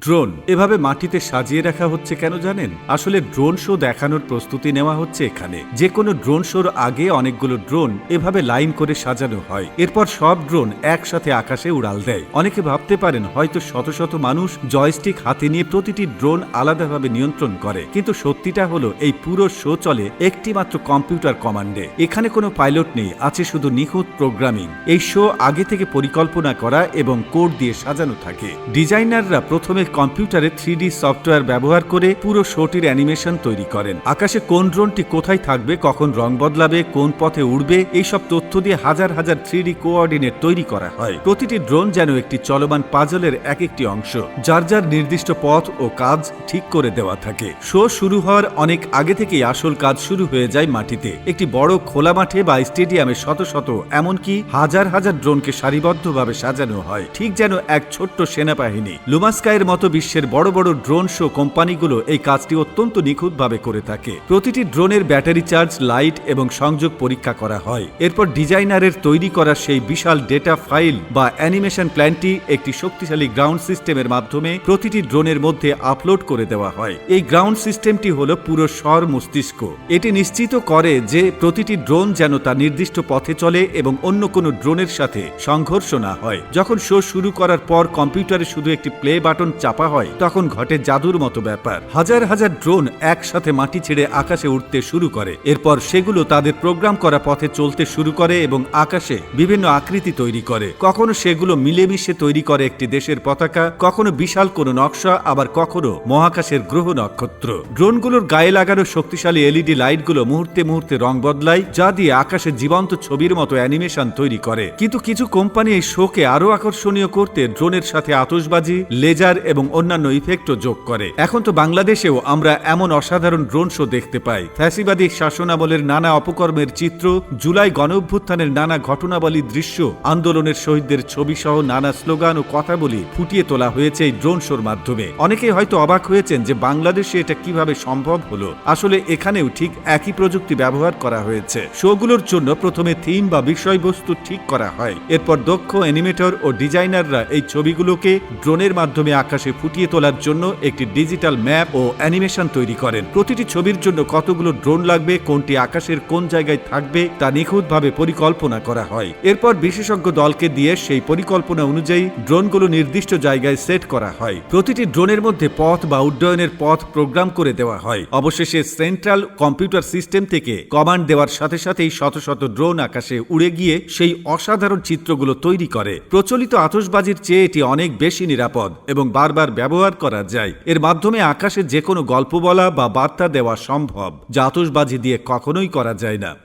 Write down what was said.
Drone. এভাবে মাটিতে সাজিয়ে রাখা হচ্ছে কেন জানেন? আসলে ড্রোন শো দেখানোর প্রস্তুতি নেওয়া হচ্ছে এখানে। যে কোনো ড্রোন শোর আগে অনেকগুলো ড্রোন এভাবে লাইন করে সাজানো হয়। এরপর সব ড্রোন একসাথে আকাশে উড়াল দেয়। অনেকে ভাবতে পারেন হয়তো শত শত মানুষ জয়স্টিক হাতে নিয়ে প্রতিটি ড্রোন আলাদাভাবে নিয়ন্ত্রণ করে। কিন্তু সত্যিটা হলো, এই পুরো শো চলে একটি মাত্র কম্পিউটার কমান্ডে। এখানে কোনো পাইলট নেই, আছে শুধু নিখুঁত প্রোগ্রামিং। এই শো আগে থেকে পরিকল্পনা করা এবং কোড দিয়ে সাজানো থাকে। ডিজাইনাররা প্রথমে কম্পিউটারে থ্রি সফটওয়্যার ব্যবহার করে পুরো শোটির অ্যানিমেশন তৈরি করেন। আকাশে কোন ড্রোনটি কোথায় থাকবে, কখন রং বদলাবে, কোন পথে উড়বে, এইসব তথ্য দিয়ে হাজার হাজার থ্রি কোঅর্ডিনেট তৈরি করা হয়। প্রতিটি ড্রোন যেন একটি চলমান পাজলের এক একটি অংশ, যার যার নির্দিষ্ট পথ ও কাজ ঠিক করে দেওয়া থাকে। শো শুরু হওয়ার অনেক আগে থেকেই আসল কাজ শুরু হয়ে যায় মাটিতে। একটি বড় খোলা মাঠে বা স্টেডিয়ামে শত শত, এমনকি হাজার হাজার ড্রোনকে সারিবদ্ধভাবে সাজানো হয়। ঠিক যেন এক ছোট্ট সেনাবাহিনী। লুমাস্কাইয়ের মতো বিশ্বের বড় বড় ড্রোন শো কোম্পানিগুলো এই কাজটি অত্যন্ত নিখুঁতভাবে করে থাকে। প্রতিটি ড্রোনের ব্যাটারি চার্জ, লাইট এবং সংযোগ পরীক্ষা করা হয়। এরপর ডিজাইনারের তৈরি করা সেই বিশাল ডেটা ফাইল বা অ্যানিমেশন প্ল্যানটি একটি শক্তিশালী গ্রাউন্ড সিস্টেমের মাধ্যমে প্রতিটি ড্রোনের মধ্যে আপলোড করে দেওয়া হয়। এই গ্রাউন্ড সিস্টেমটি হলো পুরো স্বর মস্তিষ্ক। এটি নিশ্চিত করে যে প্রতিটি ড্রোন যেন তার নির্দিষ্ট পথে চলে এবং অন্য কোনো ড্রোনের সাথে সংঘর্ষ না হয়। যখন শো শুরু করার পর কম্পিউটারে শুধু একটি প্লে বাটন চাপা হয়, তখন ঘটে জাদুর মতো ব্যাপার। হাজার হাজার ড্রোন একসাথে মাটি ছেড়ে আকাশে উঠতে শুরু করে। এরপর সেগুলো তাদের প্রোগ্রাম করা পথে চলতে শুরু করে এবং আকাশে বিভিন্ন আকৃতি তৈরি করে। কখনো সেগুলো মিলেমিশে তৈরি করে একটি দেশের পতাকা, কখনো বিশাল কোনো নকশা, আবার কখনো মহাকাশের গ্রহ নক্ষত্র। ড্রোনগুলোর গায়ে লাগানো শক্তিশালী এলইডি লাইটগুলো মুহূর্তে মুহূর্তে রং বদলায়, যা দিয়ে আকাশে জীবন্ত ছবির মতো অ্যানিমেশন তৈরি করে। কিন্তু কিছু কোম্পানি এই শোকে আরও আকর্ষণীয় করতে ড্রোনের সাথে আতশবাজি, লেজার এবং অন্যান্য ইফেক্টও যোগ করে। এখন তো বাংলাদেশেও আমরা এমন অসাধারণ ড্রোন শো দেখতে পাই। ফ্যাসিবাদী শাসনামলের নানা অপকর্মের চিত্র, জুলাই গণ অভ্যুত্থানের নানা ঘটনাবলী দৃশ্য, আন্দোলনের শহীদদের ছবি সহ নানা স্লোগান ও কথাবলী ফুটিয়ে তোলা হয়েছে এই ড্রোন শোর মাধ্যমে। অনেকেই হয়তো অবাক হয়েছেন যে বাংলাদেশে এটা কীভাবে সম্ভব হলো। আসলে এখানেও ঠিক একই প্রযুক্তি ব্যবহার করা হয়েছে। শোগুলোর জন্য প্রথমে থিম বা বিষয়বস্তু ঠিক করা হয়। এরপর দক্ষ অ্যানিমেটর ও ডিজাইনাররা এই ছবিগুলোকে ড্রোনের মাধ্যমে আকাশে ফুটিয়ে তোলার জন্য একটি ডিজিটাল ম্যাপ ও অ্যানিমেশন তৈরি করেন। প্রতিটি ছবির জন্য কতগুলো ড্রোন লাগবে, কোনটি আকাশের কোন জায়গায় থাকবে, তা নিখুঁতভাবে পরিকল্পনা করা হয়। এরপর বিশেষজ্ঞ দলকে দিয়ে সেই পরিকল্পনা অনুযায়ী ড্রোনগুলো নির্দিষ্ট জায়গায় সেট করা হয়। প্রতিটি ড্রোনের মধ্যে পথ বা উড্ডয়নের পথ প্রোগ্রাম করে দেওয়া হয়। অবশেষে সেন্ট্রাল কম্পিউটার সিস্টেম থেকে কমান্ড দেওয়ার সাথে সাথেই শত শত ড্রোন আকাশে উড়ে গিয়ে সেই অসাধারণ চিত্রগুলো তৈরি করে। প্রচলিত আতশবাজির চেয়ে এটি অনেক বেশি নিরাপদ এবং বারবার ব্যবহার করা যায়। এর মাধ্যমে আকাশে যে কোনো গল্প বলা বা বার্তা দেওয়া সম্ভব। যা আতসবাজি দিয়ে কখনোই করা যায় না।